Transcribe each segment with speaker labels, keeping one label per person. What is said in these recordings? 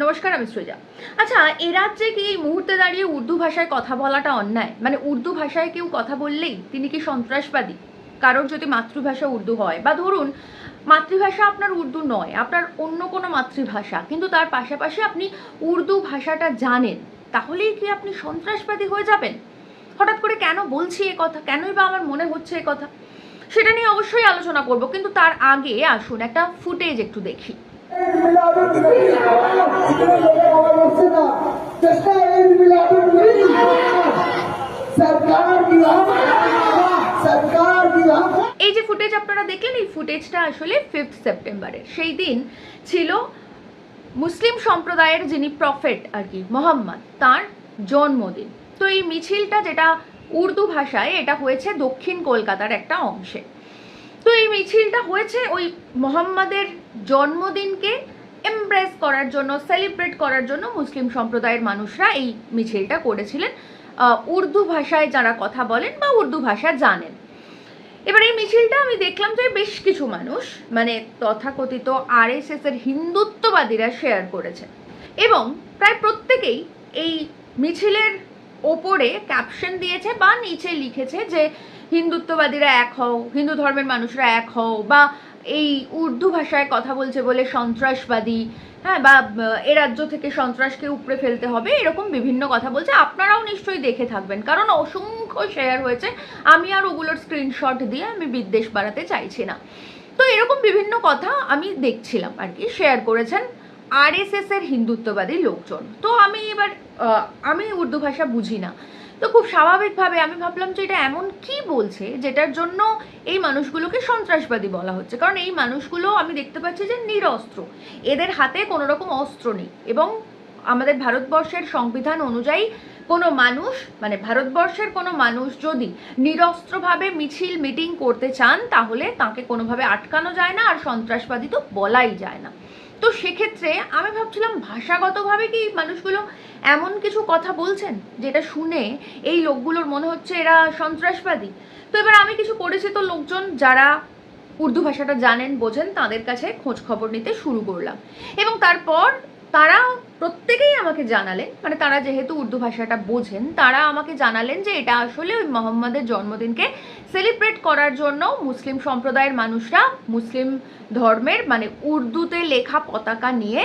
Speaker 1: নমস্কার, আমি সৃজা। আচ্ছা এ রাজ্যে কি এই মুহূর্তে দাঁড়িয়ে উর্দু ভাষায় কথা বলাটা অন্যায়? মানে উর্দু ভাষায় কেউ কথা বললেই তিনি কি সন্ত্রাসবাদী? কারোর যদি মাতৃভাষা উর্দু হয়, বা ধরুন, মাতৃভাষা আপনার উর্দু নয়, আপনার অন্য কোনো মাতৃভাষা, কিন্তু তার পাশাপাশি আপনি উর্দু ভাষাটা জানেন, তাহলেই কি আপনি সন্ত্রাসবাদী হয়ে যাবেন? হঠাৎ করে কেন বলছি এ কথা? কেনই বা আমার মনে হচ্ছে এ কথা? সেটা নিয়ে অবশ্যই আলোচনা করব, কিন্তু তার আগে আসুন একটা ফুটেজ একটু দেখি। এই যে ফুটেজ আপনারা দেখলেন, এই ফুটেজটা আসলে ফিফথ সেপ্টেম্বরের সেই দিন ছিল মুসলিম সম্প্রদায়ের যিনি প্রফেট আর কি, মোহাম্মদ, তার জন্মদিন। তো এই মিছিলটা যেটা উর্দু ভাষায়, এটা হয়েছে দক্ষিণ কলকাতার একটা অংশে। তো এই মিছিলটা হয়েছে ওই মোহাম্মদের জন্মদিনকে এমব্রেস করার জন্য সেলিব্রেট করার জন্য মুসলিম সম্প্রদায়ের মানুষরা এই মিছিলটা করেছিলেন। উর্দু ভাষায় যারা কথা বলেন বা উর্দু ভাষা জানেন। এবার এই মিছিলটা আমি দেখলাম যে বেশ কিছু মানুষ মানে তথাকথিত আরএসএস এর হিন্দুত্ববাদীরা শেয়ার করেছে। এবং প্রায় প্রত্যেকেই এই মিছিলের ওপরে ক্যাপশন দিয়েছে বা নিচে লিখেছে যে হিন্দুত্ববাদীরা এক হও, হিন্দু ধর্মের মানুষরা এক হও, বা এই উর্দু ভাষায় কথা বলছে বলে সন্ত্রাসবাদী হ্যাঁ বা এ রাজ্য থেকে সন্ত্রাসকে উপড়ে ফেলতে হবে, এরকম বিভিন্ন কথা বলছে। আপনারাও নিশ্চয়ই দেখে থাকবেন। কারণ অসংখ্য শেয়ার হয়েছে। আমি আর ওগুলোর স্ক্রিনশট দিয়ে আমি বিদ্বেষ বাড়াতে চাইছি না। তো এরকম বিভিন্ন কথা আমি দেখছিলাম আর কি শেয়ার করেছেন আরএসএস এর হিন্দুত্ববাদী লোকজন। তো আমি এবার আমি উর্দু ভাষা বুঝি না। তো খুব স্বাভাবিকভাবে আমি ভাবলাম যে এটা এমন কি বলছে যেটার জন্য এই মানুষগুলোকে সন্ত্রাসবাদী বলা হচ্ছে। কারণ এই মানুষগুলো আমি দেখতে পাচ্ছি যে নিরস্ত্র। এদের হাতে কোনো রকম অস্ত্র নেই এবং আমাদের ভারতবর্ষের সংবিধান অনুযায়ী কোনো মানুষ মানে ভারতবর্ষের কোনো মানুষ যদি নিরস্ত্রভাবে মিছিল, মিটিং করতে চান, তাহলে তাকে কোনোভাবে আটকানো যায় না আর সন্ত্রাসবাদী তো বলাই যায় না। তো সেক্ষেত্রে আমি ভাবছিলাম ভাষাগতভাবে কি মানুষগুলো এমন কিছু কথা বলছেন যেটা শুনে এই লোকগুলোর মনে হচ্ছে এরা সন্ত্রাসবাদী? তো এবার আমি কিছু পরিচিত লোকজন যারা উর্দু ভাষাটা জানেন, বোঝেন, তাদের কাছে খোঁজ খবর নিতে শুরু করলাম। এবং তারপর তারা প্রত্যেকেই আমাকে জানালেন মানে তারা যেহেতু উর্দু ভাষাটা বোঝেন, তারা আমাকে জানালেন যে এটা আসলে ওই মোহাম্মদের জন্মদিনকে সেলিব্রেট করার জন্য মুসলিম সম্প্রদায়ের মানুষরা, মুসলিম ধর্মের মানে উর্দুতে লেখা পতাকা নিয়ে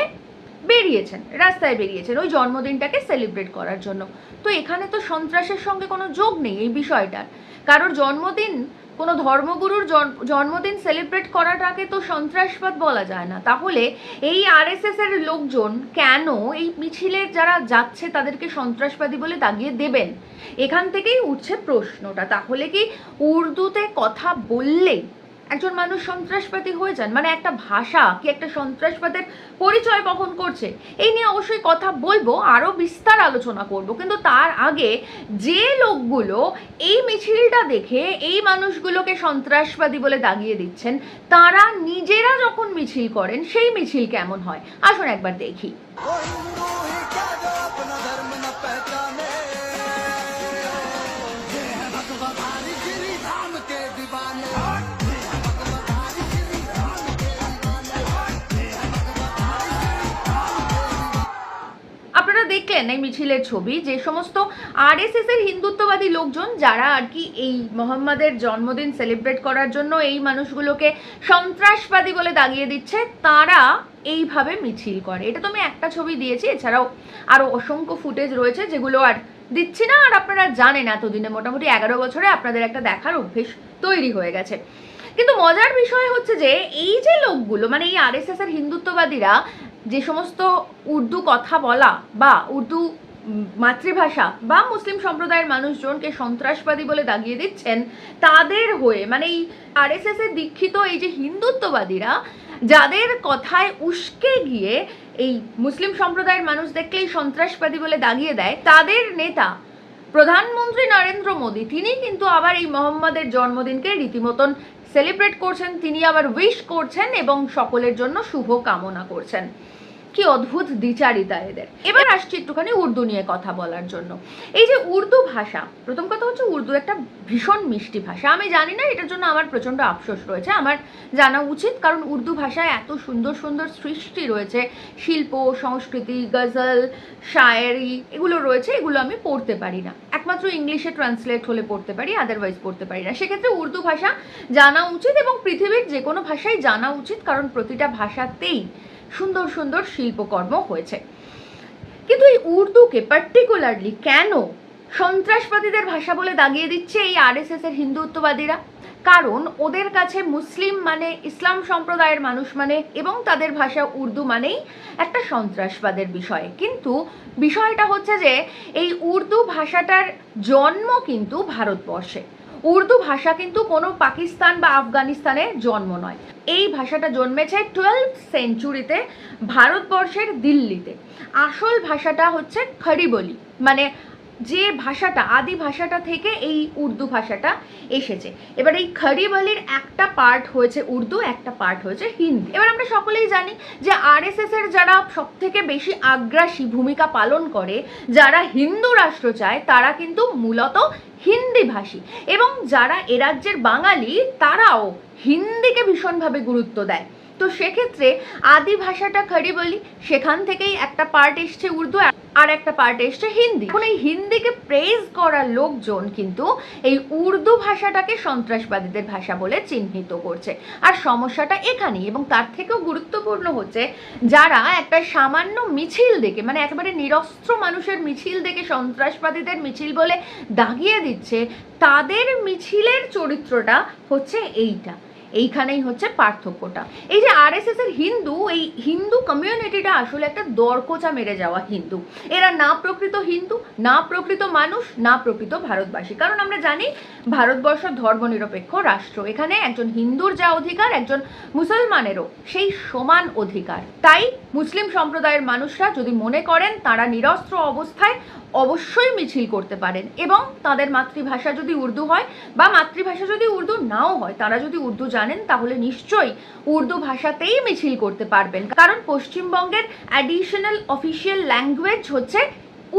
Speaker 1: বেরিয়েছেন, রাস্তায় বেরিয়েছেন, ওই জন্মদিনটাকে সেলিব্রেট করার জন্য। তো এখানে তো সন্ত্রাসের সঙ্গে কোনো যোগ নেই এই বিষয়টার। কারোর জন্মদিন, কোনো ধর্মগুরুর জন্মদিন সেলিব্রেট করাটাকে তো সন্ত্রাসবাদ বলা যায় না। তাহলে এই আরএসএস এর লোকজন কেন এই মিছিলের যারা যাচ্ছে তাদেরকে সন্ত্রাসবাদী বলে দাগিয়ে দেবেন? এখান থেকেই উঠছে প্রশ্নটা। তাহলে কি উর্দুতে কথা বললেই একজন মানুষ সন্ত্রাসবাদী হয়ে যান মানে একটা ভাষা কি একটা সন্ত্রাসবাদের পরিচয় বহন করছে, এই নিয়ে অবশ্যই কথা বলব আরও বিস্তার আলোচনা করব। কিন্তু তার আগে যে লোকগুলো এই মিছিলটা দেখে এই মানুষগুলোকে সন্ত্রাসবাদী বলে দাগিয়ে দিচ্ছেন, তারা নিজেরা যখন মিছিল করেন, সেই মিছিল কেমন হয়? আসুন একবার দেখি। এই মিছিলের ছবি, যে সমস্ত আরএসএস এর হিন্দুত্ববাদী লোকজন যারা আর কি এই মোহাম্মদের জন্মদিন সেলিব্রেট করার জন্য এই মানুষগুলোকে সন্ত্রাসবাদী বলে দাগিয়ে দিচ্ছে, তারা এইভাবে মিছিল করে। এটা তো আমি একটা ছবি দিয়েছি, এছাড়াও আরও অসংখ্য ফুটেজ রয়েছে যেগুলো আর দিচ্ছি না, আর আপনারা জানেন এতদিনে মোটামুটি এগারো বছরে আপনাদের একটা দেখার অভ্যেস তৈরি হয়ে গেছে। কিন্তু মজার বিষয় হচ্ছে যে, এই যে লোকগুলো মানে এই আরএসএস এর হিন্দুত্ববাদীরা যে সমস্ত উর্দু কথা বলা বা উর্দু মাতৃভাষা বা মুসলিম সম্প্রদায়ের মানুষজনকে সন্ত্রাসবাদী বলে দাগিয়ে দিচ্ছেন, তাদের হয়ে মানে এই আরএসএস এর দীক্ষিত এই যে হিন্দুত্ববাদীরা, যাদের কথায় উস্কে গিয়ে এই মুসলিম সম্প্রদায়ের মানুষ দেখলেই সন্ত্রাসবাদী বলে দাগিয়ে দেয়, তাদের নেতা প্রধানমন্ত্রী নরেন্দ্র মোদী, তিনি কিন্তু আবার এই মোহাম্মদের জন্মদিনকে রীতিমতন সেলিব্রেট করছেন, তিনি আবার উইশ করছেন এবং সকলের জন্য শুভ কামনা করছেন। কি অদ্ভুত দ্বিচারিতা এদের এবার আসছি একটুখানি উর্দু নিয়ে কথা বলার জন্য। এই যে উর্দু ভাষা প্রথম কথা হচ্ছে উর্দু একটা ভীষণ মিষ্টি ভাষা। আমি জানি না এটার জন্য আমার প্রচণ্ড আফসোস রয়েছে। আমার জানা উচিত কারণ উর্দু ভাষায় এত সুন্দর সুন্দর সৃষ্টি রয়েছে। শিল্প সংস্কৃতি গজল শায়েরি এগুলো রয়েছে এগুলো আমি পড়তে পারি না। একমাত্র ইংলিশে ট্রান্সলেট হলে পড়তে পারি আদারওয়াইজ পড়তে পারি না। সেক্ষেত্রে উর্দু ভাষা জানা উচিত এবং পৃথিবীর যে কোনো ভাষাই জানা উচিত কারণ প্রতিটা ভাষাতেই সুন্দর সুন্দর শিল্পকর্ম হয়েছে। কিন্তু এই উর্দুকে পার্টিকুলারলি কেন সন্ত্রাসবাদীদের ভাষা বলে দাগিয়ে দিচ্ছে এই আরএসএস এর হিন্দুত্ববাদীরা? কারণ ওদের কাছে মুসলিম মানে ইসলাম সম্প্রদায়ের মানুষ মানে এবং তাদের ভাষা উর্দু মানেই একটা সন্ত্রাসবাদের বিষয়। কিন্তু বিষয়টা হচ্ছে যে এই উর্দু ভাষাটার জন্ম কিন্তু ভারতবর্ষে। উর্দু ভাষা কিন্তু কোনো পাকিস্তান বা আফগানিস্তানে জন্ম নয়। এই ভাষাটা জন্মেছে টুয়েলভ সেঞ্চুরিতে ভারতবর্ষের দিল্লিতে। আসল ভাষাটা হচ্ছে খড়িবলি মানে যে ভাষাটা, আদি ভাষাটা থেকে এই উর্দু ভাষাটা এসেছে। এবার এই খড়িবলির একটা পার্ট হয়েছে উর্দু, একটা পার্ট হয়েছে হিন্দি। এবার আমরা সকলেই জানি যে আরএসএস এর যারা সব থেকে বেশি আগ্রাসী ভূমিকা পালন করে, যারা হিন্দু রাষ্ট্র চায়, তারা কিন্তু মূলত হিন্দি ভাষী। এবং যারা এ রাজ্যের বাঙালি তারাও হিন্দিকে ভীষণভাবে গুরুত্ব দেয়। তো সেক্ষেত্রে আদি ভাষাটা খড়ি বলি, সেখান থেকেই একটা পার্ট এসছে উর্দু আর একটা পার্ট এসছে হিন্দি। এখন এই হিন্দিকে প্রেজ করা লোকজন কিন্তু এই উর্দু ভাষাটাকে সন্ত্রাসবাদীদের ভাষা বলে চিহ্নিত করছে। আর সমস্যাটা এখানেই এবং তার থেকেও গুরুত্বপূর্ণ হচ্ছে যারা একটা সামান্য মিছিল দেখে মানে একেবারে নিরস্ত্র মানুষের মিছিল দেখে সন্ত্রাসবাদীদের মিছিল বলে দাগিয়ে দিচ্ছে, তাদের মিছিলের চরিত্রটা হচ্ছে এইটা। এইখানেই হচ্ছে পার্থক্যটা। এই যে আরএসএস এর হিন্দু, এই হিন্দু কমিউনিটিটা আসলে একটা দরকোচা মেরে যাওয়া হিন্দু। এরা না প্রকৃত হিন্দু, না প্রকৃত মানুষ, না প্রকৃত ভারতবাসী। কারণ আমরা জানি ভারতবর্ষ ধর্মনিরপেক্ষ রাষ্ট্র। এখানে একজন হিন্দুর যা অধিকার, একজন মুসলমানেরও সেই সমান অধিকার। তাই মুসলিম সম্প্রদায়ের মানুষরা যদি মনে করেন তারা নিরস্ত্র অবস্থায় অবশ্যই মিছিল করতে পারেন এবং তাদের মাতৃভাষা যদি উর্দু হয় বা মাতৃভাষা যদি উর্দু নাও হয়, তারা যদি উর্দু জানেন, তাহলে নিশ্চয়ই উর্দু ভাষাতেই মিছিল করতে পারবেন। কারণ পশ্চিমবঙ্গের অ্যাডিশনাল অফিসিয়াল ল্যাঙ্গুয়েজ হচ্ছে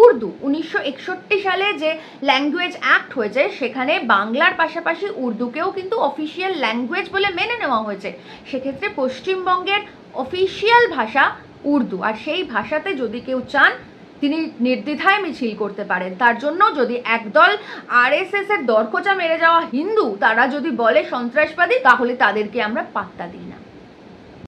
Speaker 1: উর্দু। উনিশশো একষট্টি সালে যে ল্যাঙ্গুয়েজ অ্যাক্ট হয়েছে, সেখানে বাংলার পাশাপাশি উর্দুকেও কিন্তু অফিসিয়াল ল্যাঙ্গুয়েজ বলে মেনে নেওয়া হয়েছে। সেক্ষেত্রে পশ্চিমবঙ্গের অফিসিয়াল ভাষা উর্দু। আর সেই ভাষাতে যদি কেউ চান তিনি নির্দ্বিধায় মিছিল করতে পারেন তার জন্য যদি একদল আর এস এর দরকোচা মেরে যাওয়া হিন্দু, তারা যদি বলে সন্ত্রাসবাদী, তাহলে তাদেরকে আমরা পাত্তা দিই।